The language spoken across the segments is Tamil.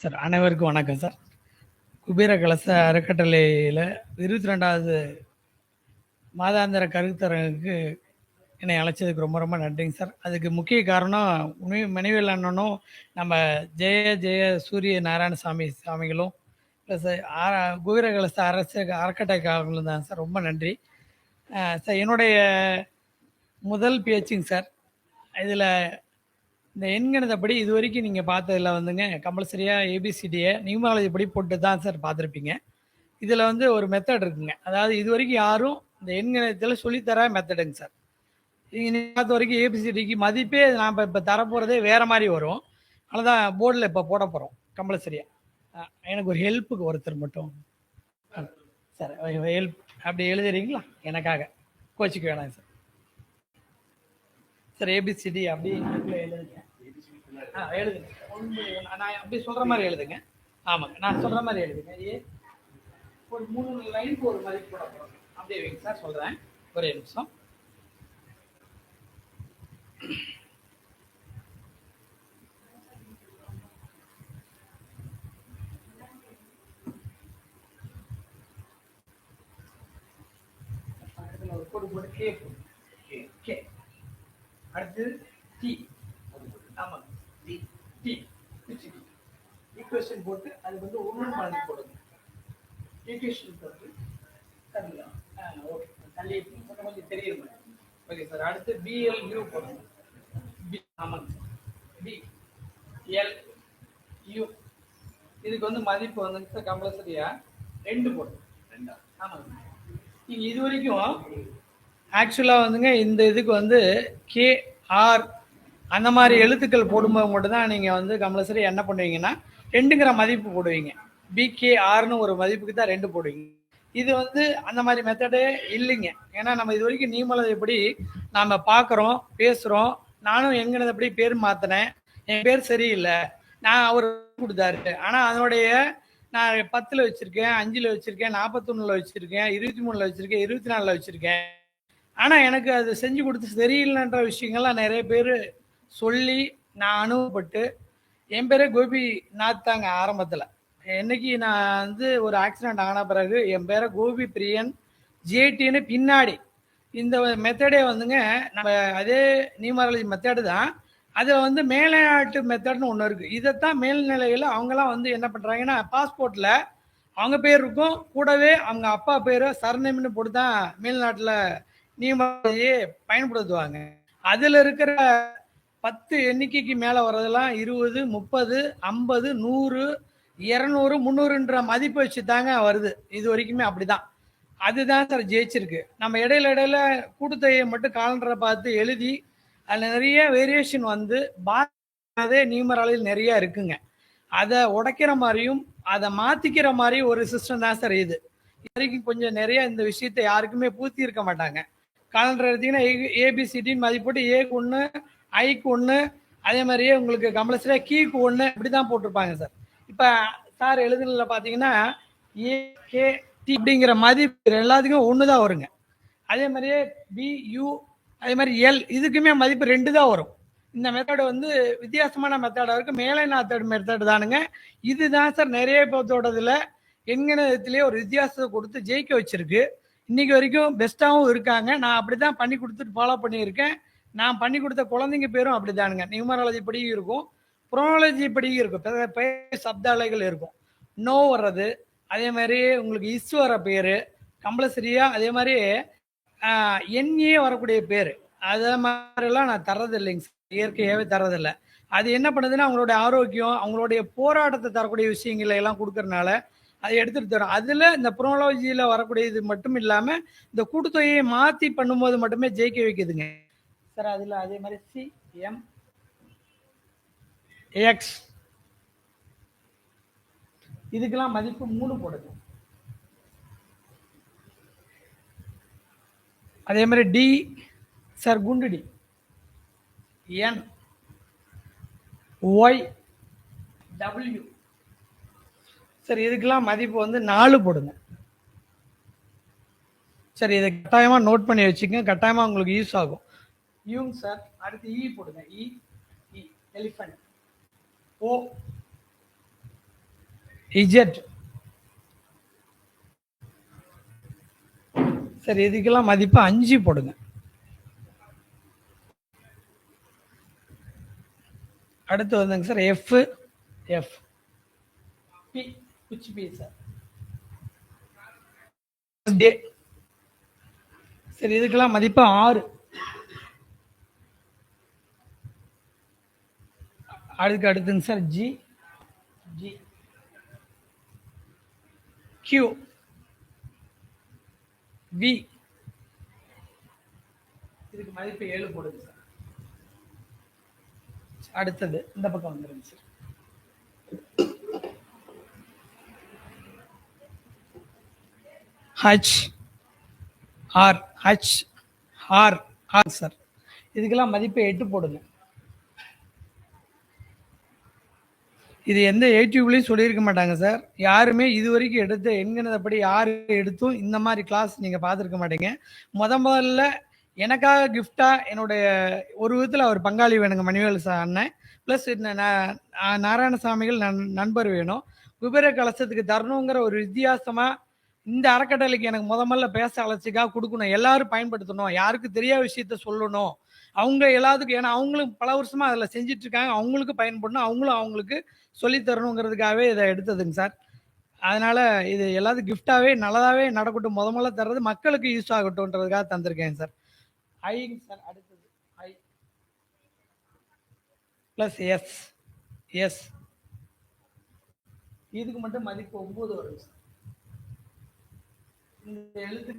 சார் அனைவருக்கும் வணக்கம் சார். குபேர கலச அறக்கட்டளையில் இருபத்தி ரெண்டாவது மாதாந்திர கருத்தரங்குக்கு என்னை அழைச்சதுக்கு ரொம்ப ரொம்ப நன்றிங்க சார். அதுக்கு முக்கிய காரணம் உண்மை மணிவேல் அண்ணனும் நம்ம ஜெய ஜெய சூரிய நாராயணசாமி சாமிகளும் ப்ளஸ் குபேர கலச அரசு அறக்கட்டைக்காரங்களும் தான் சார். ரொம்ப நன்றி. சார் என்னுடைய முதல் பேச்சுங்க சார். இதில் இந்த எண்கணிதப்படி இது வரைக்கும் நீங்கள் பார்த்ததில் வந்துங்க கம்பல்சரியாக ஏபிசிடியை நியூமாலஜி படி போட்டு தான் சார் பார்த்துருப்பீங்க. இதில் வந்து ஒரு மெத்தட் இருக்குங்க. அதாவது இது வரைக்கும் யாரும் இந்த எண்கணிதத்தில் சொல்லித்தர மெத்தடுங்க சார். நீங்கள் பார்த்த வரைக்கும் ஏபிசிடிக்கு மதிப்பே நாம் இப்போ தரப்போகிறதே வேறு மாதிரி வரும். அதனால தான் போர்டில் இப்போ போட போகிறோம் கம்பல்சரியாக எனக்கு ஒரு ஹெல்ப்புக்கு ஒருத்தர் மட்டும். சார் ஹெல்ப் அப்படி எழுதுறீங்களா? எனக்காக. கோச்சிக்க வேணாம் சார். சார் ஏபிசிடி அப்படி எழுதுங்க. ஆ எழுதுங்க. ஒன்று நான் அப்படி சொல்கிற மாதிரி எழுதுங்க. ஆமாங்க நான் சொல்கிற மாதிரி எழுதுங்க. ஏ ஒரு மூணு லைனுக்கு ஒரு மாதிரி போட போகிறோம் அப்படியே வைங்க சார் சொல்கிறேன் ஒரே நிமிஷம். ஒரு போட்டு கே அடுத்து டி ஆமாம் டி டி ஈக்குவேஷன் போட்டு அதுக்கு வந்து ஒன்று மாதிரி போடுங்க. ஈக்குவேஷன் போட்டு தள்ளலாம் ஆ ஓகே தள்ளி கொஞ்சம் கொஞ்சம் தெரியுது ஓகே சார் அடுத்து பிஎல் யூ போடுங்க. பி ஆமாங்க பி எல் யூ இதுக்கு வந்து மதிப்பு வந்து சார் கம்பல்சரியா ரெண்டு போடுங்க. ரெண்டா? ஆமாங்க நீங்க இது வரைக்கும் ஆக்சுவலாக வந்துங்க இந்த இதுக்கு வந்து கே ஆர் அந்த மாதிரி எழுத்துக்கள் போடும்போது மட்டும்தான் நீங்கள் வந்து கம்பல்சரி என்ன பண்ணுவீங்கன்னா ரெண்டுங்கிற மதிப்பு போடுவீங்க. பிகே ஆர்னு ஒரு மதிப்புக்கு தான் ரெண்டு போடுவீங்க. இது வந்து அந்த மாதிரி மெத்தடே இல்லைங்க. ஏன்னா நம்ம இது வரைக்கும் நீமலதை எப்படி நாம் பார்க்குறோம் பேசுகிறோம் நானும் எங்கனது பேர் மாற்றினேன் என் பேர் சரியில்லை நான் அவர் கொடுத்தாரு. ஆனால் அதனுடைய நான் பத்தில் வச்சுருக்கேன் அஞ்சில் வச்சுருக்கேன் நாற்பத்தொன்னில் வச்சுருக்கேன் இருபத்தி மூணில் வச்சுருக்கேன் இருபத்தி நாலில் வச்சுருக்கேன். ஆனால் எனக்கு அது செஞ்சு கொடுத்து சரியில்லைன்ற விஷயங்கள்லாம் நிறைய பேர் சொல்லி நான் அனுபவப்பட்டு என் பேரே கோபி நாத் தாங்க ஆரம்பத்தில். என்னைக்கு நான் வந்து ஒரு ஆக்சிடென்ட் ஆன பிறகு என் பேரை கோபி பிரியன் ஜேடின்னு பின்னாடி இந்த மெத்தடே வந்துங்க நம்ம அதே நியூமராலஜி மெத்தடு தான். அதில் வந்து மேல்நாட்டு மெத்தட்னு ஒன்று இருக்குது இதைத்தான் மேல்நிலையில் அவங்கெல்லாம் வந்து என்ன பண்ணுறாங்கன்னா பாஸ்போர்ட்டில் அவங்க பேர் இருக்கும். கூடவே அவங்க அப்பா பேர் சர்நேம்னு போட்டு தான் மேல்நாட்டில் நியமத்தையே பயன்படுத்துவாங்க. அதில் இருக்கிற பத்து எண்ணிக்கைக்கு மேலே வர்றதெல்லாம் இருபது முப்பது ஐம்பது நூறு இரநூறு முந்நூறுன்ற மதிப்பு வச்சு தாங்க வருது. இது வரைக்குமே அப்படிதான். அதுதான் சார் ஜெயிச்சிருக்கு. நம்ம இடையில இடையில கூட்டுத்தொகையை மட்டும் காலண்டரை பார்த்து எழுதி அதில் நிறைய வேரியேஷன் வந்து பாதே நியூமராலில் நிறைய இருக்குங்க. அதை உடைக்கிற மாதிரியும் அதை மாத்திக்கிற மாதிரி ஒரு சிஸ்டம் தான் சார் இது. இது வரைக்கும் கொஞ்சம் நிறைய இந்த விஷயத்தை யாருக்குமே பூர்த்தி இருக்க மாட்டாங்க. காலண்டர் எடுத்தீங்கன்னா ஏபிசிடின்னு மதிப்போட்டு ஏக்கு ஒன்று ஐக்கு ஒன்று அதே மாதிரியே உங்களுக்கு கம்பல்சரியாக கீக்கு ஒன்று இப்படி தான் போட்டிருப்பாங்க சார் இப்போ சார் எழுதுனதுல பார்த்தீங்கன்னா ஏகே டி அப்படிங்கிற மதிப்பு எல்லாத்துக்கும் ஒன்று தான் வருங்க. அதே மாதிரியே பியூ அதே மாதிரி எல் இதுக்குமே மதிப்பு ரெண்டு தான் வரும். இந்த மெத்தடு வந்து வித்தியாசமான மெத்தடாக இருக்குது மேலை நாத்தட் மெத்தடு தானுங்க. இதுதான் சார் நிறைய பேர்த்தோடதுல எண்கணிதத்திலே ஒரு வித்தியாசத்தை கொடுத்து ஜெயிக்க வச்சிருக்கு. இன்னைக்கு வரைக்கும் பெஸ்ட்டாகவும் இருக்காங்க. நான் அப்படி தான் பண்ணி கொடுத்துட்டு ஃபாலோ பண்ணியிருக்கேன். நான் பண்ணி கொடுத்த குழந்தைங்க பேரும் அப்படி தானுங்க நியூமராலஜி படியும் இருக்கும். ப்ரோனாலஜி படியும் இருக்கும். பெ- பெயர் சப்தாலைகள் இருக்கும். நோ வர்றது. அதே மாதிரி உங்களுக்கு இஸ் வர பேர். கம்பல்சரியாக அதே மாதிரி என்ஏ வரக்கூடிய பேர். அதே மாதிரிலாம் நான் தர்றது இல்லைங்க சார். இயற்கையாகவே தர்றதில்லை. அது என்ன பண்ணுதுன்னா அவங்களுடைய ஆரோக்கியம் அவங்களுடைய போராட்டத்தை தரக்கூடிய விஷயங்களை எல்லாம் கொடுக்கறனால அதை எடுத்துட்டு தரும் அதில் இந்த ப்ரோனாலஜியில் வரக்கூடிய இது மட்டும் இல்லாமல் இந்த கூட்டுத்தொகையை மாற்றி பண்ணும்போது மட்டுமே ஜெயிக்க வைக்குதுங்க. சார் அதில் அதே மாதிரி சி எம் எக்ஸ் இதுக்கெல்லாம் மதிப்பு மூணு போடுது அதே மாதிரி டி சார் குண்டு T N Y W sir இதுக்கெல்லாம் மதிப்பு வந்து நாலு போடுங்க. சரி இதை கட்டாயமாக நோட் பண்ணி வச்சுக்கங்க. கட்டாயமாக உங்களுக்கு யூஸ் ஆகும். யூங் சார் அடுத்து இ போடுங்க. இ இ எலிஃபண்ட் ஓ இஜெட் சரி இதுக்கெல்லாம் மதிப்பு அஞ்சு போடுங்க. அடுத்து வந்துங்க சார் எஃப் எஃப் பி குச்சி பி சார் டே. சரி இதுக்கெல்லாம் மதிப்பு ஆறு. அதுக்கு அடுத்துங்க sir G G Q V இதுக்கு மதிப்பு ஏழு போடுங்க சார். அடுத்தது இந்த பக்கம் வந்துருங்க sir. H R H R R sir இதுக்கெல்லாம் மதிப்பை எட்டு போடுங்க. இது எந்த யூடியூப்லேயும் சொல்லியிருக்க மாட்டாங்க சார் யாருமே இது வரைக்கும் எடுத்த எண்கினதப்படி யார் எடுத்தும் இந்த மாதிரி கிளாஸ் நீங்கள் பார்த்துருக்க மாட்டீங்க. முத முதல்ல எனக்காக கிஃப்டாக என்னுடைய ஒரு விதத்தில் அவர் பங்காளி வேணுங்க மணிவேல் சார் அண்ணன். ப்ளஸ் நாராயணசாமிகள் நண் நண்பர் வேணும். விபர கலசத்துக்கு தரணுங்கிற ஒரு வித்தியாசமாக இந்த அறக்கட்டளைக்கு எனக்கு முத முதல்ல பேச அலட்சிக்காக கொடுக்கணும். எல்லாரும் பயன்படுத்தணும். யாருக்கு தெரியாத விஷயத்த சொல்லணும். அவங்க எல்லாத்துக்கும் ஏன்னா அவங்களும் பல வருஷமா அதில் செஞ்சுட்டு இருக்காங்க அவங்களுக்கு பயன்படணும். அவங்களும் அவங்களுக்கு சொல்லி தரணுங்கிறதுக்காகவே இதை எடுத்ததுங்க சார். அதனால இது எல்லாத்துக்கும் கிஃப்டாகவே நல்லதாகவே நடக்கட்டும். முத முதல்ல தர்றது மக்களுக்கு யூஸ் ஆகட்டும்ன்றதுக்காக தந்திருக்கேன் சார். ஐங்க சார். அடுத்தது ஐ ப்ளஸ் எஸ் எஸ் இதுக்கு மட்டும் மதிப்பு ஒம்பது வரும் சார்.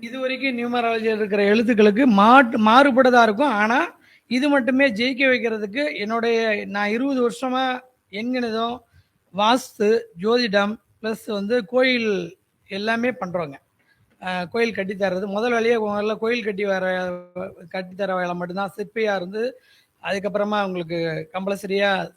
இது வரைக்கும் நியூமராலஜியில் இருக்கிற எழுத்துக்களுக்கு மாட்டு மாறுபடுதா இருக்கும். ஆனால் இது மட்டுமே ஜெயிக்க வைக்கிறதுக்கு என்னுடைய நான் இருபது வருஷமா எண்கணிதம் வாஸ்து ஜோதிடம் ப்ளஸ் வந்து கோயில் எல்லாமே பண்ணுறோங்க கோயில் கட்டி தர்றது. முதல் வேலையே முதல்ல கோயில் கட்டி வர கட்டி தர வேலை மட்டும்தான். சிற்பியாக இருந்து அதுக்கப்புறமா அவங்களுக்கு கம்பல்சரியாக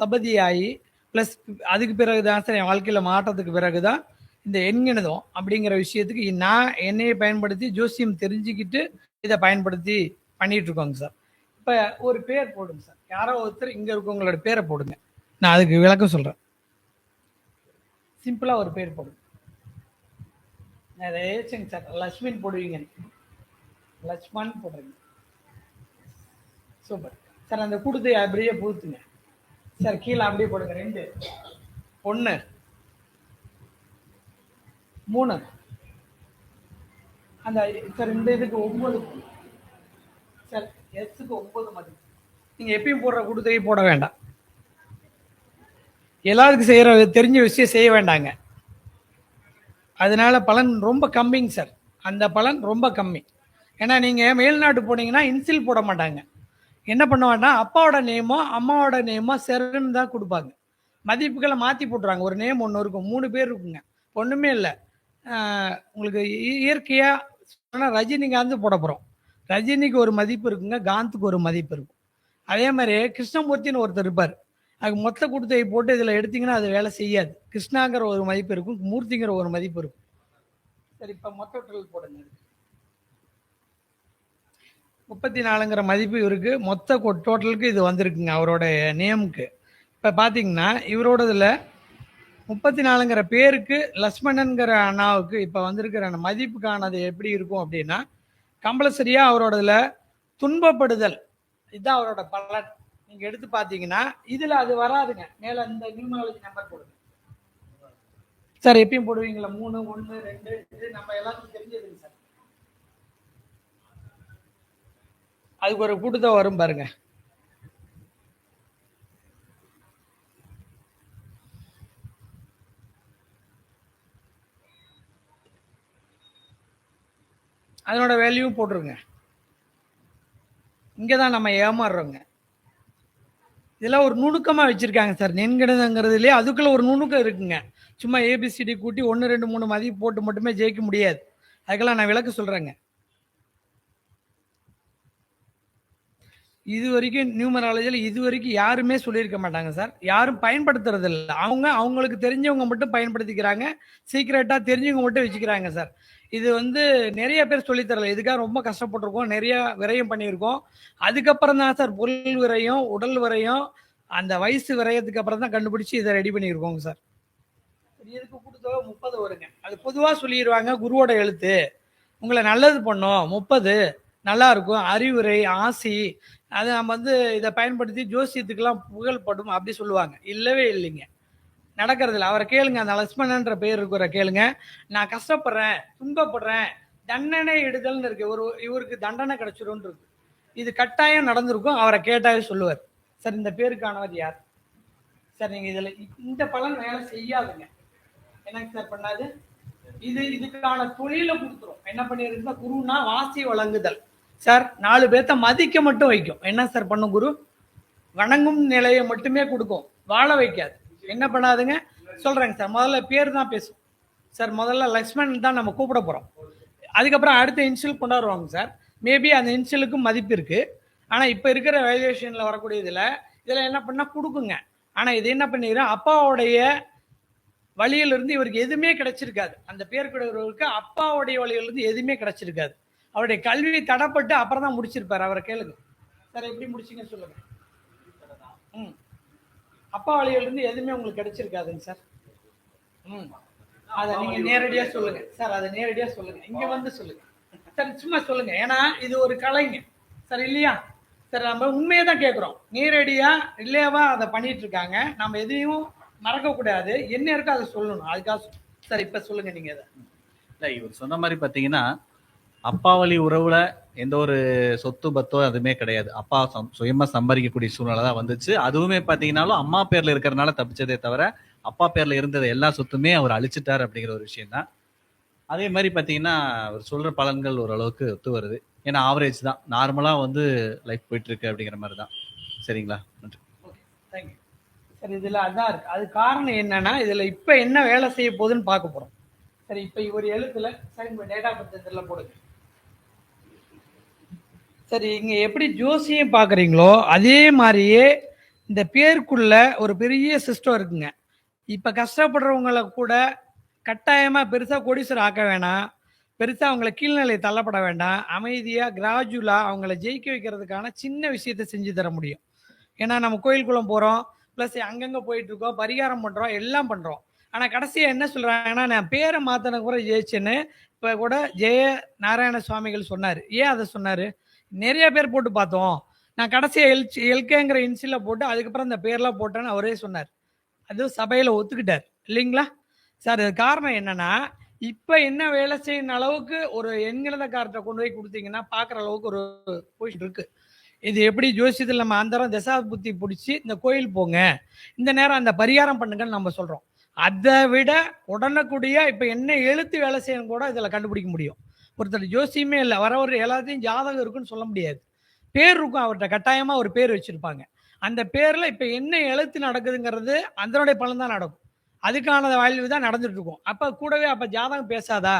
சபதி ஆகி ப்ளஸ் அதுக்கு பிறகு தான் சார் என் வாழ்க்கையில் மாற்றத்துக்கு பிறகு தான் இந்த எண்கணிதம் அப்படிங்கிற விஷயத்துக்கு நான் என்னையை பயன்படுத்தி ஜோசியம் தெரிஞ்சுக்கிட்டு இதை பயன்படுத்தி பண்ணிட்டு இருக்கோங்க சார். இப்போ ஒரு பேர் போடுங்க சார். யாரோ ஒருத்தர் இங்கே இருக்கவங்களோட பேரை போடுங்க. நான் அதுக்கு விளக்கம் சொல்கிறேன் சிம்பிளாக ஒரு பேர் போடுங்க. ஏச்சுங்க சார். லக்ஷ்மின் போடுவீங்க. லக்ஷ்மன் போடுறீங்க. சூப்பர். சார் அந்த கொடுத்து அப்படியே பூத்துங்க சார் கீழே அப்படியே போடுங்க. ரெண்டு. ஒன்று மூணு. அந்த சார் இந்த இதுக்கு ஒன்பது சார் எஸ்ஸுக்கு ஒன்பது மதிப்பு நீங்கள் எப்பயும் போடுற கொடுத்தையே போட வேண்டாம். எல்லாருக்கும் செய்கிற தெரிஞ்ச விஷயம் செய்ய வேண்டாங்க. அதனால பலன் ரொம்ப கம்மிங்க சார். அந்த பலன் ரொம்ப கம்மி. ஏன்னா நீங்கள் மேல்நாட்டு போனீங்கன்னா இன்சில் போட மாட்டாங்க. என்ன பண்ண வேண்டாம் அப்பாவோட நேமோ அம்மாவோட நேமோ செருன்னு தான் கொடுப்பாங்க. மதிப்புகளை மாற்றி போட்டுறாங்க. ஒரு நேம் ஒன்று இருக்கும். மூணு பேர் இருக்குங்க. ஒன்றுமே இல்லை. உங்களுக்கு இயற்கையாக சொன்னால் ரஜினிகாந்த் போட போகிறோம் ரஜினிக்கு ஒரு மதிப்பு இருக்குங்க காந்துக்கு ஒரு மதிப்பு இருக்கும். அதே மாதிரி கிருஷ்ணமூர்த்தின்னு ஒருத்தர் இருப்பார். அதுக்கு மொத்த கொடுத்தை போட்டு இதில் எடுத்திங்கன்னா அது வேலை செய்யாது. கிருஷ்ணாங்கிற ஒரு மதிப்பு இருக்கும் மூர்த்திங்கிற ஒரு மதிப்பு இருக்கும். சரி இப்போ மொத்த டோட்டல் போடுங்க. முப்பத்தி நாலுங்கிற மதிப்பு இவருக்கு மொத்த டோட்டலுக்கு இது வந்திருக்குங்க அவரோட நேமுக்கு. இப்போ பார்த்தீங்கன்னா இவரோடதுல முப்பத்தி நாலுங்கிற பேருக்கு லக்ஷ்மணன்கிற அண்ணாவுக்கு இப்போ வந்திருக்கிற அந்த மதிப்புக்கானது எப்படி இருக்கும் அப்படின்னா கம்பல்சரியாக அவரோடதுல துன்பப்படுதல். இதுதான் அவரோட பலன். நீங்கள் எடுத்து பார்த்தீங்கன்னா இதில் அது வராதுங்க. மேலே இந்த நியூமாலஜி நம்பர் போடுங்க. சார் எப்பயும் போடுவீங்களா? மூணு ஒன்று ரெண்டு இது நம்ம எல்லாத்துக்கும் தெரிஞ்சதுங்க சார். அதுக்கு ஒரு கூட்டத்தை வரும் பாருங்கள் அதனோட வேல்யூவும் போட்டுருங்க. இங்கே தான் நம்ம ஏமாறுறோங்க. இதெல்லாம் ஒரு நுணுக்கமாக வச்சுருக்காங்க சார். நெண்கணிதங்கிறதுலேயே அதுக்குள்ளே ஒரு நுணுக்கம் இருக்குங்க. சும்மா ஏபிசிடி கூட்டி ஒன்று ரெண்டு மூணு மதிப்பு போட்டு மட்டுமே ஜெயிக்க முடியாது. அதுக்கெல்லாம் நான் விளக்க சொல்கிறேங்க இது வரைக்கும் நியூமராலஜியில் இது வரைக்கும் யாருமே சொல்லியிருக்க மாட்டாங்க சார். யாரும் பயன்படுத்துறது இல்லை அவங்க அவங்களுக்கு தெரிஞ்சவங்க மட்டும் பயன்படுத்திக்கிறாங்க. சீக்கிரட்டாக தெரிஞ்சவங்க மட்டும் வச்சுக்கிறாங்க சார். இது வந்து நிறைய பேர் சொல்லித்தரல இதுக்காக ரொம்ப கஷ்டப்பட்டிருக்கோம். நிறைய விரயம் பண்ணியிருக்கோம். அதுக்கப்புறம் தான் சார் பொருள் விரயம் உடல் விரயம் அந்த வயசு விரயத்துக்கு அப்புறம் தான் கண்டுபிடிச்சி இதை ரெடி பண்ணியிருக்கோங்க சார். இதுக்கு கொடுத்தவங்க முப்பது வருங்க. அது பொதுவாக சொல்லிடுவாங்க குருவோட எழுத்து. உங்களை நல்லது பண்ணும். முப்பது. நல்லா இருக்கும் அறிவுரை ஆசி அதை நம்ம வந்து இதை பயன்படுத்தி ஜோசியத்துக்கெல்லாம் புகழ்படும் அப்படி சொல்லுவாங்க. இல்லவே இல்லைங்க. நடக்கிறது இல்லை. அவரை கேளுங்க. அந்த லட்சுமணன்ற பேர் இருக்கிற கேளுங்க. நான் கஷ்டப்படுறேன் துன்பப்படுறேன் தண்டனை எடுதல்னு இருக்கு. ஒரு இவருக்கு தண்டனை கிடைச்சிரும் இருக்கு. இது கட்டாயம் நடந்திருக்கும். அவரை கேட்டாவே சொல்லுவார். சார் இந்த பேருக்கானவர் யார்? சார் நீங்க இதுல இந்த பலன் வேலை செய்யாதுங்க. என்னங்க சார் பண்ணாது இது இதுக்கான தொழிலை கொடுத்துரும். என்ன பண்ணிருக்குன்னா குருன்னா வாசி வழங்குதல். சார் நாலு பேர்த்த மதிக்க மட்டும் வைக்கும். என்ன சார் பண்ணும் குரு? வணங்கும் நிலையை மட்டுமே கொடுக்கும். வாழ வைக்காது. என்ன பண்ணாதுங்க சொல்கிறேங்க சார் முதல்ல பேர் தான் பேசும் சார் முதல்ல லக்ஷ்மணன் தான் நம்ம கூப்பிட போகிறோம் அதுக்கப்புறம் அடுத்த இன்சில் கொண்டாடுவாங்க சார். மேபி அந்த இன்சியலுக்கும் மதிப்பு இருக்குது ஆனால் இப்போ இருக்கிற வேல்யூவேஷனில் வரக்கூடிய இதில் இதில் என்ன பண்ணால் கொடுக்குங்க. ஆனால் இது என்ன பண்ணிடுறோம் அப்பாவுடைய வழியிலிருந்து இவருக்கு எதுவுமே கிடைச்சிருக்காது. அந்த பேர் கொடுக்கிறவருக்கு அப்பாவுடைய வழியிலிருந்து எதுவுமே கிடைச்சிருக்காது. அவருடைய கல்வி தடப்பட்டு அப்புறம் தான் முடிச்சிருப்பார். அவரை கேளுங்க. சார் எப்படி முடிச்சீங்க சொல்லுங்க. ம். அப்பா வழியிலிருந்து எதுவுமே உங்களுக்கு கிடைச்சிருக்காதுங்க சார். ம். அதை நீங்கள் நேரடியாக சொல்லுங்க. சார் அதை நேரடியாக சொல்லுங்க. இங்கே வந்து சொல்லுங்க. சார் சும்மா சொல்லுங்க. ஏன்னா இது ஒரு கலைங்க. சார் இல்லையா? சார் நம்ம உண்மையை தான் கேட்குறோம். நேரடியாக இல்லையாவா அதை பண்ணிட்டு இருக்காங்க. நம்ம எதையும் மறக்கக்கூடாது. என்ன இருக்கோ அதை சொல்லணும். அதுக்காக சார் இப்போ சொல்லுங்க நீங்கள் அதை இல்லை இவர் சொன்ன மாதிரி பார்த்தீங்கன்னா அப்பா வழி உறவுல எந்த ஒரு சொத்து பத்தோ அதுவுமே கிடையாது. அப்பா சம்- சுயமா சம்பாதிக்கக்கூடிய சூழ்நிலை தான் வந்துச்சு. அதுவுமே பாத்தீங்கன்னாலும் அம்மா பேர்ல இருக்கிறனால தப்பிச்சதே தவிர அப்பா பேர்ல இருந்தது எல்லா சொத்துமே அவர் அழிச்சிட்டார் அப்படிங்கிற ஒரு விஷயம் தான். அதே மாதிரி பாத்தீங்கன்னா அவர் சொல்ற பலன்கள் ஓரளவுக்கு ஒத்து வருது. ஏன்னா ஆவரேஜ் தான். நார்மலா வந்து லைஃப் போயிட்டு இருக்கு அப்படிங்கிற மாதிரி தான். சரிங்களா? நன்றி. தேங்க்யூ சரி இதுல அதான் இருக்கு. அது காரணம் என்னன்னா இதுல இப்ப என்ன வேலை செய்ய போகுதுன்னு பார்க்க போறோம். சரி இப்ப இவர் எழுத்துல சரி டேட்டா பத்திரத்துல போடுங்க. சரி இங்க எப்படி ஜோசியம் பாக்குறீங்களோ அதே மாதிரியே இந்த பேருக்குள்ள ஒரு பெரிய சிஸ்டம் இருக்குங்க. இப்ப கஷ்டப்படுறவங்கள கூட கட்டாயமா பெருசா கொடிசர் ஆக்க வேணாம். பெருசா அவங்கள கீழ்நிலை தள்ளப்பட வேண்டாம். அமைதியா கிராஜுவலா அவங்கள ஜெயிக்க வைக்கிறதுக்கான சின்ன விஷயத்த செஞ்சு தர முடியும். ஏன்னா நம்ம கோயிலுக்குள்ள போறோம் ப்ளஸ் அங்கங்க போயிட்டு இருக்கோம் பரிகாரம் பண்றோம் எல்லாம் பண்றோம். ஆனா கடைசியா என்ன சொல்றாங்கன்னா நான் பேரை மாத்தின கூட ஜெயிச்சேன்னு இப்ப கூட ஜெய நாராயண சுவாமிகள் சொன்னாரு. ஏன் அதை சொன்னாரு? நிறைய பேர் போட்டு பார்த்தோம். நான் கடைசியாக எல் எல்கேங்கிற இன்சில போட்டு அதுக்கப்புறம் இந்த பேர்லாம் போட்டேன்னு அவரே சொன்னார். அது சபையில் ஒத்துக்கிட்டார். இல்லைங்களா? சார் அது காரணம் என்னன்னா இப்போ என்ன வேலை செய்யணும் அளவுக்கு ஒரு எண்கிழந்தக்காரத்தை கொண்டு போய் கொடுத்தீங்கன்னா பார்க்குற அளவுக்கு ஒரு பொசிஷன் இருக்கு. இது எப்படி ஜோசியத்தில் நம்ம அந்தரம் தசா புத்தி பிடிச்சி இந்த கோயில் போங்க. இந்த நேரம் அந்த பரிகாரம் பண்ணுங்கன்னு நம்ம சொல்கிறோம் அதை விட உடனக்கூடிய இப்போ என்ன எழுத்து வேலை செய்யணும் கூட இதில் கண்டுபிடிக்க முடியும். ஒருத்தர் ஜோசியமே இல்லை. வர ஒரு எல்லாத்தையும் ஜாதகம் இருக்குன்னு சொல்ல முடியாது. பேர் இருக்கும் அவர்கிட்ட. கட்டாயமாக ஒரு பேர் வச்சுருப்பாங்க. அந்த பேரில் இப்போ என்ன எழுத்து நடக்குதுங்கிறது அதனுடைய பலன் தான் நடக்கும். அதுக்கான வாழ்வு தான் நடந்துட்டு இருக்கும். அப்போ கூடவே அப்போ ஜாதகம் பேசாதா?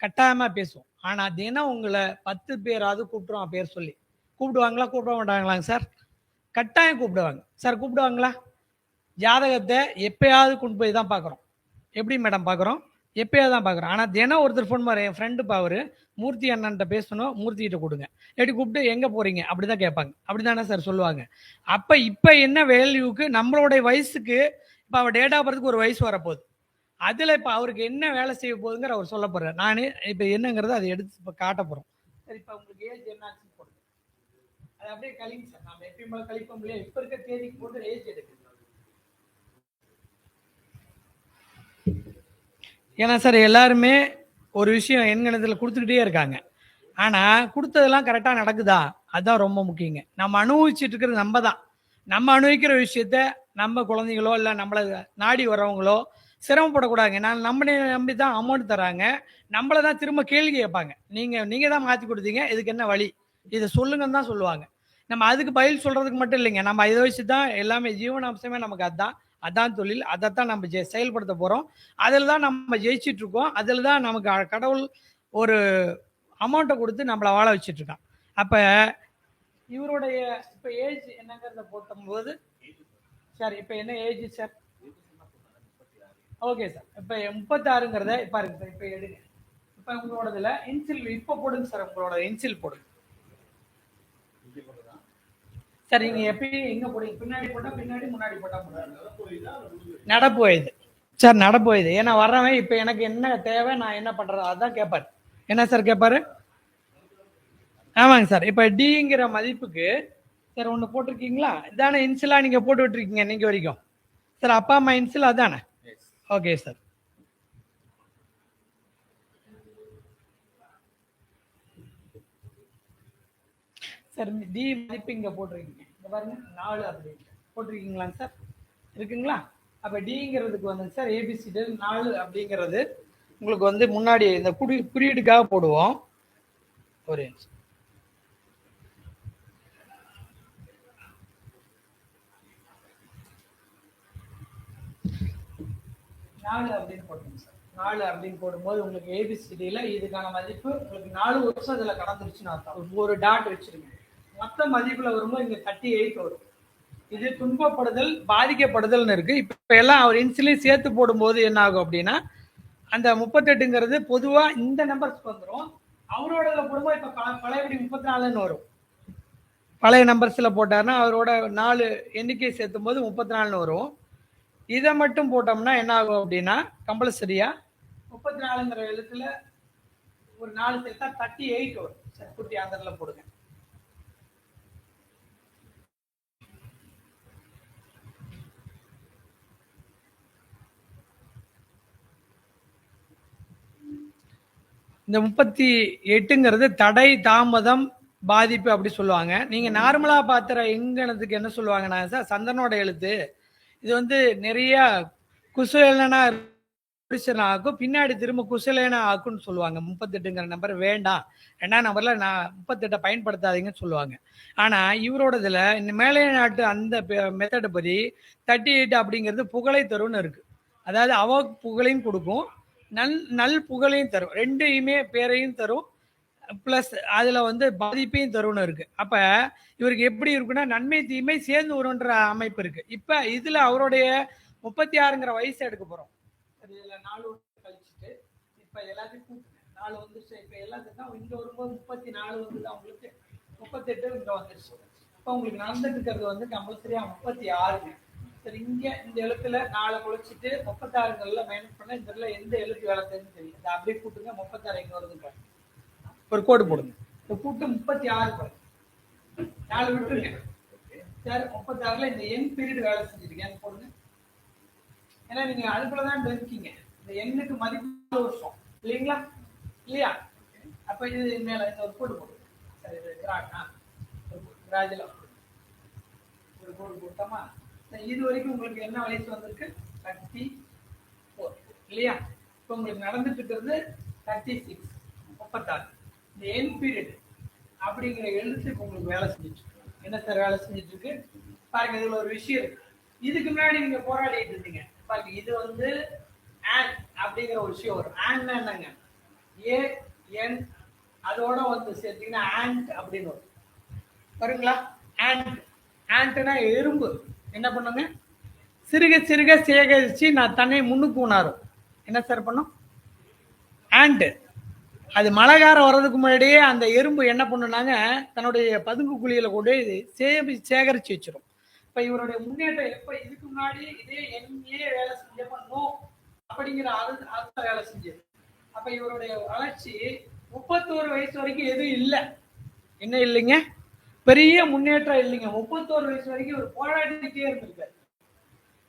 கட்டாயமாக பேசும் ஆனால் தினம் உங்களை பத்து பேராவது கூப்பிட்றோம் பேர் சொல்லி. கூப்பிடுவாங்களா கூப்பிட மாட்டாங்களாங்க சார்? கட்டாயம் கூப்பிடுவாங்க. சார் கூப்பிடுவாங்களா? ஜாதகத்தை எப்பயாவது கொண்டு போய் தான் பார்க்குறோம். எப்படி மேடம் பார்க்குறோம்? எப்பயாவது தான் பார்க்குறோம் ஆனால் தினம் ஒருத்தர் ஃபோன் மாதிரி என் ஃப்ரெண்டு அவர் மூர்த்தி அண்ணன்ட்ட பேசணும் மூர்த்திகிட்ட கொடுங்க. எப்படி கூப்பிட்டு எங்கே போகிறீங்க அப்படி தான் கேட்பாங்க. அப்படி தானே சார் சொல்லுவாங்க. அப்போ இப்போ என்ன வேல்யூக்கு நம்மளுடைய வயசுக்கு இப்போ அவர் டேட் ஆஃப் பர்த்துக்கு ஒரு வயசு வரப்போகுது. அதில் இப்போ அவருக்கு என்ன வேலை செய்ய போகுதுங்கிற அவர் சொல்ல போகிறார் நான் இப்போ என்னங்கிறத அதை எடுத்து இப்போ காட்ட போகிறோம் சரி இப்போ உங்களுக்கு ஏஜ் என்ன போடுங்க. அது அப்படியே கழிங்க சார் நம்ம எப்பயும் போல கழிப்போம் இல்லையா? இப்போ இருக்க தேதிக்கு போட்டு ஏஜ் எடுக்குங்க ஏன்னா சார் எல்லாருமே ஒரு விஷயம் எண்கணத்தில் கொடுத்துக்கிட்டே இருக்காங்க. ஆனால் கொடுத்ததெல்லாம் கரெக்டாக நடக்குதா? அதுதான் ரொம்ப முக்கியங்க. நம்ம அனுபவிச்சுட்டு இருக்கிறது நம்ம தான். நம்ம அனுபவிக்கிற விஷயத்த நம்ம குழந்தைங்களோ இல்லை நம்மளை நாடி வரவங்களோ சிரமப்படக்கூடாதுங்க. நான் நம்மளே நம்பி தான் அமௌண்ட் தராங்க நம்மளை தான் திரும்ப கேள்வி கேட்பாங்க. நீங்கள் நீங்கள் தான் மாற்றி கொடுத்தீங்க. இதுக்கு என்ன வழி? இதை சொல்லுங்கன்னு தான் சொல்லுவாங்க. நம்ம அதுக்கு பதில் சொல்கிறதுக்கு மட்டும் இல்லைங்க. நம்ம இதை வச்சு தான் எல்லாமே ஜீவனாம்சமே நமக்கு அதுதான் அதான் தொழில் அதைத்தான் நம்ம ஜெ- செயல்படுத்த போகிறோம் அதில் தான் நம்ம ஜெயிச்சிட்டு இருக்கோம் அதில் தான் நமக்கு கடவுள் ஒரு அமௌண்ட்டை கொடுத்து நம்மளை வாழ வச்சிட்டு இருக்கான் இவருடைய இப்போ ஏஜ் என்னங்கிறத போட்டும்போது சார் இப்போ என்ன ஏஜ் சார்? ஓகே சார் இப்போ முப்பத்தாறுங்கிறத பாருங்க இருக்கு சார் இப்போ எடுங்க. இப்போ உங்களோடதுல இன்சில் இப்போ போடுங்க சார் உங்களோட இன்சில் போடுங்க. சார் நீங்க எப்பயும் எங்க போடுங்க பின்னாடி போட்டா பின்னாடி முன்னாடி போட்டா நடப்பு வயது சார் நடப்பு வயது ஏன்னா வர்றவன் இப்ப எனக்கு என்ன தேவை நான் என்ன பண்றது அதான் கேட்பாரு என்ன சார் கேட்பாரு ஆமாங்க சார். இப்ப டிங்கிற மதிப்புக்கு சார் ஒண்ணு போட்டிருக்கீங்களா? இதானே இன்சிலா நீங்க போட்டு விட்டுருக்கீங்க இன்னைக்கு வரைக்கும். சார் அப்பா அம்மா இன்சில் அதானே? ஓகே சார் சார் டி மதிப்பு இங்கே போட்டிருக்கீங்க. இங்கே பாருங்க நாலு அப்படின்னு போட்டிருக்கீங்களாங்க சார். இருக்குங்களா? அப்போ டிங்கிறதுக்கு வந்து சார் ஏபிசிடி நாலு அப்படிங்கிறது உங்களுக்கு வந்து முன்னாடி இந்த குடி குறியீடுக்காக போடுவோம். ஒரு நிமிஷம். நாலு அப்படின்னு போட்டுங்க சார். நாலு அப்படின்னு போடும்போது உங்களுக்கு ஏபிசிடியில் இதுக்கான மதிப்பு உங்களுக்கு நாலு வருஷம் இதில் கடந்துருச்சுன்னு அர்த்தம். ஒரு டாட் வச்சிருங்க. மொத்த மதிப்புல வரும்போது இங்க தேர்ட்டி எயிட் வரும். இது துன்பப்படுதல் பாதிக்கப்படுதல்னு இருக்கு. இப்ப எல்லாம் அவர் இன்சுலின் சேர்த்து போடும்போது என்ன ஆகும் அப்படின்னா அந்த முப்பத்தெட்டுங்கிறது பொதுவா இந்த நம்பர்ஸ்க்கு வந்துடும் அவரோட போடும்போது இப்ப பழையபடி முப்பத்தி நாலுன்னு வரும். பழைய நம்பர்ஸ்ல போட்டாருன்னா அவரோட நாலு எண்ணிக்கை சேர்த்தும் போது முப்பத்தி நாலுன்னு வரும். இதை மட்டும் போட்டோம்னா என்ன ஆகும் அப்படின்னா கம்பல்சரியா முப்பத்தி நாலுங்கிற எழுத்துல ஒரு நாலு சேர்த்தா தேர்ட்டி எயிட் வரும். சரி குட்டி ஆந்திரில் போடுங்க. இந்த முப்பத்தி எட்டுங்கிறது தடை தாமதம் பாதிப்பு அப்படி சொல்லுவாங்க. நீங்கள் நார்மலாக பார்த்துற எங்கனத்துக்கு என்ன சொல்லுவாங்கன்னா சார் சந்தனோட எழுத்து. இது வந்து நிறைய குசலனா குடிசனா ஆக்கும் பின்னாடி திரும்ப குசலேனா ஆக்கும்னு சொல்லுவாங்க. முப்பத்தெட்டுங்கிற நம்பர் வேண்டாம். ரெண்டாம் நம்பரில் நான் முப்பத்தெட்டை பயன்படுத்தாதீங்கன்னு சொல்லுவாங்க. ஆனால் இவரோடதுல இந்த மேலே நாட்டு அந்த மெத்தடை படி தேர்ட்டி எயிட் அப்படிங்கிறது புகழை தரும்னு இருக்குது அதாவது அவ புகழையும் கொடுக்கும் நல் நல் புகழையும் தரும். ரெண்டையுமே பேரையும் தரும். ப்ளஸ் அதில் வந்து பாதிப்பையும் தரும்னு இருக்குது அப்போ இவருக்கு எப்படி இருக்குன்னா நன்மை தீமை சேர்ந்து வரும்ன்ற அமைப்பு இருக்குது இப்போ இதில் அவருடைய முப்பத்தி ஆறுங்கிற வயசு எடுக்க போகிறோம் இதில் நாலு வருஷம் கழிச்சுட்டு இப்போ எல்லாத்தையும் கூட்டுங்க. நாலு வந்துருச்சு. இப்போ எல்லாத்துக்கும் இங்கே வரும்போது முப்பத்தி நாலு வந்து அவங்களுக்கு முப்பத்தெட்டு இங்கே வந்துருச்சு. இப்போ உங்களுக்கு நடந்துட்டு இருக்கிறது வந்து கம்பல்சரியாக முப்பத்தி ஆறுங்க. சரி இங்க இந்த எழுத்துல நாளை குழைச்சிட்டு முப்பத்தாறுங்கள்ல மைனஸ் பண்ண இந்த இடத்துல எந்த எழுத்து வேலை தெரியும் தெரியும் இந்த அப்படியே கூட்டுங்க முப்பத்தாறு எங்க வருது ஒரு கோடு போடுங்க. இந்த கூட்டு முப்பத்தி ஆறு பாருங்க. நாலு விட்டுருங்க. சார் முப்பத்தாறுல இந்த எண் பீரியட் வேலை செஞ்சிருக்கேன். போடுங்க. ஏன்னா நீங்க அதுக்குள்ளதான் இருக்கீங்க இந்த எண்ணுக்கு மதிப்பு வருஷம். இல்லைங்களா? இல்லையா? அப்ப இது மேல இந்த ஒரு கோடு போடுங்க. சரி இது கிராட்னா கிராஜில் ஒரு கோடு போட்டோமா? இது வரைக்கும் உங்களுக்கு என்ன வயசு வந்திருக்கு? தேர்ட்டி ஃபோர் இல்லையா? இப்போ உங்களுக்கு நடந்துட்டு இருக்கிறது தேர்ட்டி சிக்ஸ் முப்பத்தாறு. இந்த என் பீரியட் அப்படிங்கிற எழுத்துக்கு உங்களுக்கு வேலை செஞ்சுட்டு என்ன சார் வேலை செஞ்சுட்டு இருக்கு? பாருங்க இதுல ஒரு விஷயம் இருக்கு. இதுக்கு முன்னாடி நீங்க போராடிட்டு இருந்தீங்க. பாருங்க இது வந்து ஆன் அப்படிங்கிற ஒரு விஷயம் வரும். ஆன்னா என்னங்க? ஏ என் அதோட வந்து சேர்த்தீங்கன்னா ஆண்ட் அப்படின்னு வரும். வருங்களா ஆண்ட் ஆண்ட்னா எறும்பு. என்ன பண்ணுங்க? சிறுக சிறுக சேகரித்து நான் தன்னை முன்னுக்கு உணரும். என்ன சார் பண்ணும்? ஆண்டு அது மழைக்காரம் வர்றதுக்கு முன்னாடியே அந்த எறும்பு என்ன பண்ணுனாங்க? தன்னுடைய பதுங்கு குழியில் கொண்டு போய் சேமி சேகரித்து வச்சிடும் இப்போ இவருடைய முன்னேற்றம் எப்போ இதுக்கு முன்னாடி இதே எங்கே வேலை செஞ்ச பண்ணும் அப்படிங்கிற அது அந்த வேலை செஞ்சது. அப்போ இவருடைய வளர்ச்சி முப்பத்தோரு வயசு வரைக்கும் எதுவும் இல்லை. என்ன இல்லைங்க? பெரிய முன்னேற்றம் இல்லைங்க. முப்பத்தோரு வயசு வரைக்கும் ஒரு போராடிட்டே இருந்திருக்காரு.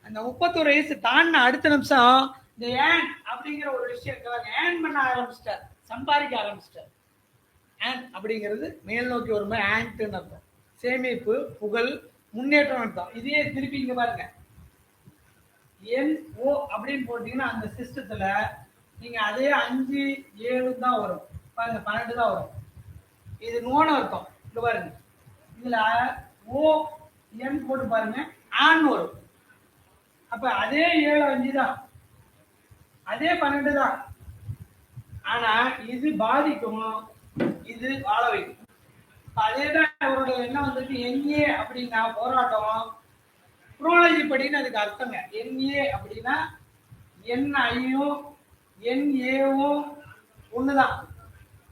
அந்த முப்பத்தோரு வயசு தாண்டின அடுத்த நிமிஷம் இந்த ஏன் அப்படிங்கிற ஒரு விஷயம் ஏன் பண்ண ஆரம்பிச்சிட்டார்? சம்பாதிக்க ஆரம்பிச்சிட்டார். ஏன் அப்படிங்கிறது மேல் நோக்கி வரும்போது ஆண்ட்னு அர்த்தம். சேமிப்பு புகழ் முன்னேற்றம் அர்த்தம். இதையே திருப்பி இங்க பாருங்க. என் ஓ அப்படின்னு போட்டீங்கன்னா அந்த சிஸ்டத்துல நீங்க அதே அஞ்சு ஏழு தான் வரும். பாருங்க பன்னெண்டு தான் வரும். இது நோன அர்த்தம். இங்க பாருங்க. இதுல ஓ என் போட்டு பாருங்க. ஆண் வரும் அப்ப அதே ஏழு அஞ்சு தான். அதே பன்னெண்டு தான். ஆனா இது பாதிக்கும். இது வாழ வைக்கும். அதேதான் அதே தான் அவரோட என்ன வந்துட்டு எங்கே அப்படின்னா போராட்டம். குரோலஜி படின்னு அதுக்கு அர்த்தங்க. என்ஏ அப்படின்னா என் ஐயும் என் ஏவும் ஒண்ணுதான்.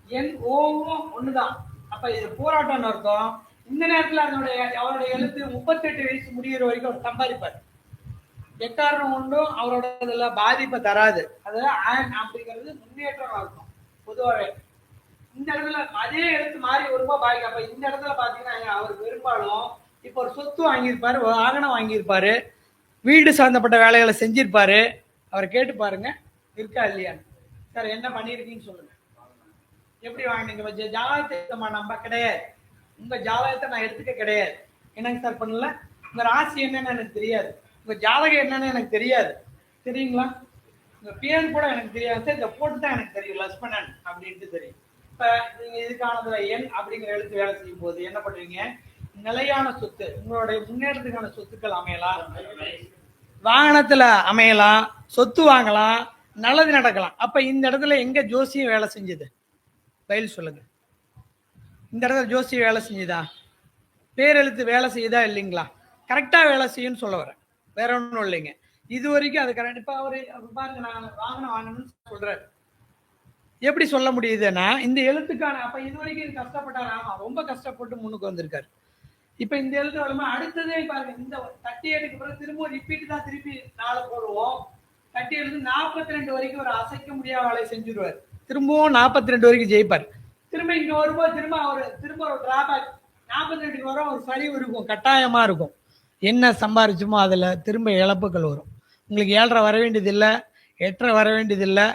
என் ஓவும் ஒண்ணுதான். அப்ப இது போராட்டம்னு அர்த்தம். இந்த நேரத்துல அதனுடைய அவருடைய எழுத்து முப்பத்தெட்டு வயசு முடிகிற வரைக்கும் அவர் சம்பாதிப்பார். எக்காரணம் ஒன்றும் அவரோட இதில் பாதிப்பை தராது. அது ஆன் அப்படிங்கிறது முன்னேற்றமா இருக்கும் பொதுவாகவே இந்த இடத்துல அதே எழுத்து மாறி வரும்போது பாதிக்கும் இந்த இடத்துல பார்த்தீங்கன்னா அவர் பெரும்பாலும் இப்போ ஒரு சொத்து வாங்கியிருப்பாரு வாகனம் வாங்கியிருப்பாரு வீடு சார்ந்தப்பட்ட வேலைகளை செஞ்சிருப்பாரு. அவரை கேட்டு பாருங்க இருக்கா இல்லையா? சார் என்ன பண்ணியிருக்கீங்கன்னு சொல்லுங்க. எப்படி வாங்கினீங்க? ஜாதகத்தை நம்ம கிடையாது. உங்க ஜாதகத்தை நான் எடுத்துக்க கிடையாது. என்னங்க சார் பண்ணல? உங்க ராசி என்னன்னு எனக்கு தெரியாது. உங்க ஜாதகம் என்னன்னு எனக்கு தெரியாது. தெரியுங்களா? உங்க பேர் கூட எனக்கு தெரியாது சார் இதை போட்டு தான் எனக்கு தெரியும் லட்சுமணன் அப்படின்ட்டு தெரியும். இப்ப நீங்க இதுக்கானதுல எண் அப்படிங்கிற எழுத்து வேலை செய்யும் போது என்ன பண்ணுவீங்க? நிலையான சொத்து உங்களுடைய முன்னேற்றத்துக்கான சொத்துக்கள் அமையலாம். வாகனத்துல அமையலாம் சொத்து வாங்கலாம் நல்லது நடக்கலாம். அப்ப இந்த இடத்துல எங்க ஜோசியம் வேலை செஞ்சது? பயில் சொல்லுங்க. இந்த இடத்துல ஜோசியம் வேலை செஞ்சுதா பேரெழுத்து வேலை செய்யுதா இல்லைங்களா? கரெக்டாக வேலை செய்யும்னு சொல்ல வரேன். வேற ஒன்றும் இல்லைங்க. இது வரைக்கும் அது கரெக்ட் இப்போ அவர் பாருங்க நான் வாகனம் வாங்கணும்னு சொல்கிறாரு எப்படி சொல்ல முடியுதுன்னா இந்த எழுத்துக்கான அப்போ இது வரைக்கும் இது கஷ்டப்பட்டார்? ஆமா ரொம்ப கஷ்டப்பட்டு முன்னுக்கு வந்திருக்காரு. இப்போ இந்த எழுத்து வருமா அடுத்ததே பாருங்க இந்த தட்டி எடுக்க பிறகு திரும்ப ரிப்பீட் தான் திருப்பி நாலு போடுவோம். தட்டி எழுந்து நாற்பத்தி ரெண்டு வரைக்கும் ஒரு அசைக்க முடியாத வேலையை செஞ்சுருவார். திரும்பவும் நாற்பத்தி ரெண்டு வரைக்கும் ஜெயிப்பார். திரும்ப இங்க வரும்போது திரும்ப ஒரு திரும்ப ஒரு டிராபேக் நாற்பத்தி ரெண்டுக்கு வரும் ஒரு சரிவு இருக்கும் கட்டாயமா இருக்கும். என்ன சம்பாரிச்சுமோ அதுல திரும்ப இழப்புகள் வரும். உங்களுக்கு ஏழரை வர வேண்டியதில்லை எட்டரை வர வேண்டியதில்லை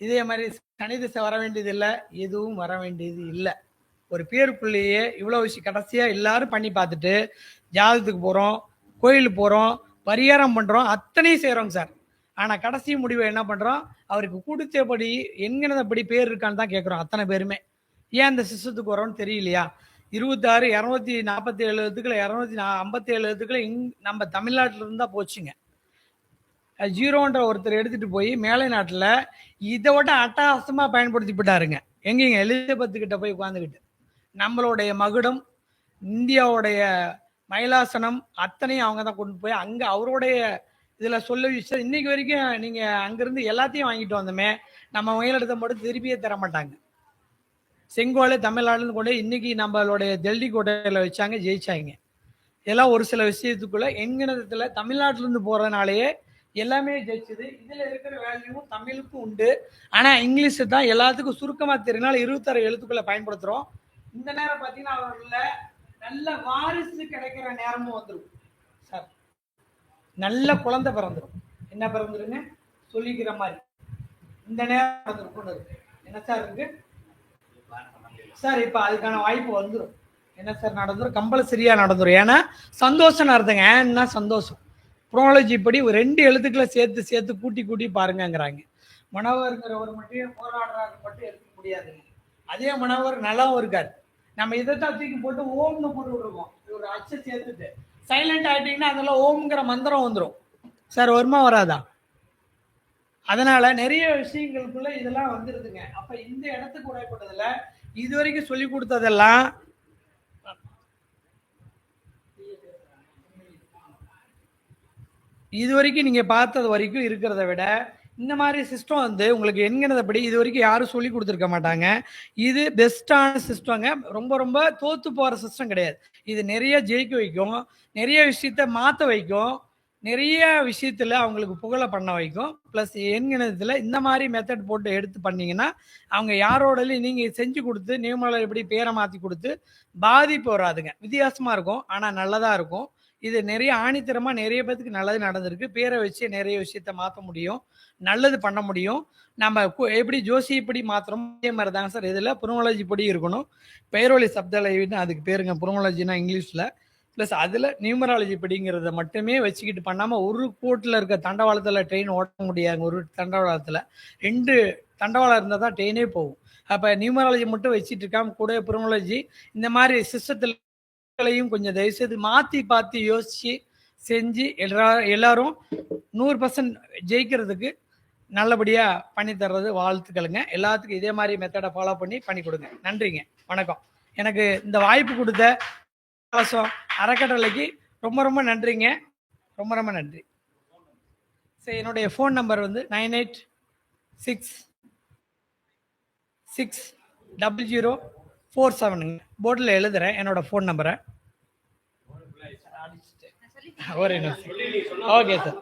இதே மாதிரி சனி திசை வர வேண்டியதில்லை எதுவும் வர வேண்டியது இல்லை. ஒரு பேருக்குள்ளேயே இவ்வளோ விஷயம் கடைசியாக எல்லாரும் பண்ணி பார்த்துட்டு ஜாதகத்துக்கு போகிறோம் கோயிலுக்கு போகிறோம் பரிகாரம் பண்ணுறோம் அத்தனையும் செய்கிறோங்க சார். ஆனால் கடைசி முடிவை என்ன பண்ணுறோம் அவருக்கு கொடுத்தபடி என்கிறதபடி பேர் இருக்கான்னு தான் கேட்குறோம் அத்தனை பேருமே. ஏன் அந்த சிஸ்டத்துக்கு வரோம்னு தெரியலையா? இருபத்தாறு இரநூத்தி நாற்பத்தி ஏழு எழுத்துக்களை இரநூத்தி ஐம்பத்தி ஏழு எழுத்துக்களை இங் நம்ம தமிழ்நாட்டில் இருந்தால் போச்சுங்க. ஜீரோன்ற ஒருத்தர் எடுத்துட்டு போய் மேலை நாட்டில் இதை விட அட்டகாசமாக பயன்படுத்தி விட்டாருங்க எங்கேங்க? எலிசபெத்து கிட்ட போய் உட்காந்துக்கிட்டு நம்மளுடைய மகுடம் இந்தியாவுடைய மயிலாசனம் அத்தனையும் அவங்க தான் கொண்டு போய் அங்கே அவருடைய இதில் சொல்ல விஷயம். இன்னைக்கு வரைக்கும் நீங்கள் அங்கேருந்து எல்லாத்தையும் வாங்கிட்டு வந்தோமே நம்ம மயிலிடத்தை மட்டும் திருப்பியே தர மாட்டாங்க செங்கோலை தமிழ்நாடுன்னு கொண்டு இன்னைக்கு நம்மளுடைய டெல்லி கோட்டையில் வச்சாங்க ஜெயிச்சாங்க. இதெல்லாம் ஒரு சில விஷயத்துக்குள்ள எண்கணிதத்தில் தமிழ்நாட்டிலேருந்து போகிறதுனாலேயே எல்லாமே ஜெயிச்சது. இதில் இருக்கிற வேல்யூவும் தமிழுக்கும் உண்டு. ஆனால் இங்கிலீஷு தான் எல்லாத்துக்கும் சுருக்கமாக தெரியினால இருபத்தாறு எழுத்துக்களை பயன்படுத்துகிறோம் இந்த நேரம் பார்த்தீங்கன்னா அவர்ல நல்ல வாரிசு கிடைக்கிற நேரமும் வந்துடும் சார் நல்ல குழந்தை பிறந்துடும் என்ன பிறந்துருங்க? சொல்லிக்கிற மாதிரி. இந்த நேரம் பிறந்திருக்கும்னு இருக்கு. என்ன சார் இருக்குது சார் இப்போ அதுக்கான வாய்ப்பு வந்துடும் என்ன சார் நடந்துடும் கம்பல்சரியாக நடந்துடும் ஏன்னா சந்தோஷம் நடத்துங்க ஏன்னா சந்தோஷம். ப்ரோனாலஜி படி ஒரு ரெண்டு எழுத்துக்களை சேர்த்து சேர்த்து கூட்டி கூட்டி பாருங்கங்கிறாங்க. மனவருங்கிறவர் மட்டும் போராடுறாரு மட்டும் எடுக்க முடியாதுங்க அதே மனவர் நல்லாவும் இருக்காரு. நம்ம இதைத்தான் தூக்கி போட்டு ஓம்னு போட்டு விட்டுருக்கோம் ஒரு அச்சை சேர்த்துட்டு. சைலண்ட் ஆகிட்டிங்கன்னா அதில் ஓம்ங்கிற மந்திரம் வந்துடும் சார் வருமா வராதா? அதனால நிறைய விஷயங்களுக்குள்ள இதெல்லாம் வந்துருதுங்க. அப்ப இந்த இடத்துக்கு உடைப்பட்டதுல இது வரைக்கும் சொல்லி கொடுத்ததெல்லாம் இது வரைக்கும் நீங்க பார்த்தது வரைக்கும் இருக்கிறத விட இந்த மாதிரி சிஸ்டம் வந்து உங்களுக்கு என்கிறதபடி இது வரைக்கும் யாரும் சொல்லி கொடுத்துருக்க மாட்டாங்க. இது பெஸ்டான சிஸ்டங்க ரொம்ப ரொம்ப தோத்து போற சிஸ்டம் கிடையாது. இது நிறைய ஜெயிக்க வைக்கும். நிறைய விஷயத்த மாத்த வைக்கும். நிறைய விஷயத்தில் அவங்களுக்கு புகழை பண்ண வைக்கும். ப்ளஸ் எண்கணத்தில் இந்த மாதிரி மெத்தட் போட்டு எடுத்து பண்ணிங்கன்னா அவங்க யாரோடலையும் நீங்கள் செஞ்சு கொடுத்து நியமனம் எப்படி பேரை மாற்றி கொடுத்து பாதிப்பு வராதுங்க. வித்தியாசமாக இருக்கும். ஆனால் நல்லதாக இருக்கும். இது நிறைய ஆணித்தரமாக நிறைய பேத்துக்கு நல்லது நடந்திருக்கு. பேரை வச்சு நிறைய விஷயத்த மாற்ற முடியும். நல்லது பண்ண முடியும். நம்ம கு- எப்படி ஜோசி இப்படி மாத்திரம் அதே மாதிரி தாங்க சார். இதில் புரோமலஜி படி இருக்கணும். பெயரொலி சப்தலைன்னு அதுக்கு பேருங்க. புரோமலஜினா இங்கிலீஷில். ப்ளஸ் அதில் நியூமராலஜி படிங்கிறத மட்டுமே வச்சுக்கிட்டு பண்ணாமல் ஒரு கோட்டில் இருக்க தண்டவாளத்தில் ட்ரெயின் ஓட்ட முடியாது. ஒரு தண்டவாளத்தில். ரெண்டு தண்டவாளம் இருந்தால் தான் ட்ரெயினே போகும். அப்போ நியூமராலஜி மட்டும் வச்சுட்டு இருக்காமல் கூட புரமலஜி இந்த மாதிரி சிஸ்டத்துலையும் கொஞ்சம் தயவுசெய்து மாற்றி பார்த்து யோசித்து செஞ்சு எல்லா எல்லாரும் நூறு பர்சன்ட் ஜெயிக்கிறதுக்கு நல்லபடியாக பண்ணி தர்றது வாழ்த்துக்களுங்க. எல்லாத்துக்கும் இதே மாதிரி மெத்தடை ஃபாலோ பண்ணி பண்ணி கொடுங்க. நன்றிங்க. வணக்கம். எனக்கு இந்த வாய்ப்பு கொடுத்த கலசம் அறக்கட்டளைக்கு ரொம்ப ரொம்ப நன்றிங்க. ரொம்ப ரொம்ப நன்றி. சரி என்னுடைய ஃபோன் நம்பர் வந்து nine eight six six double zero four செவனுங்க போர்டில் எழுதுறேன் என்னோட ஃபோன் நம்பரை ஒரு நிமிஷம். Okay sir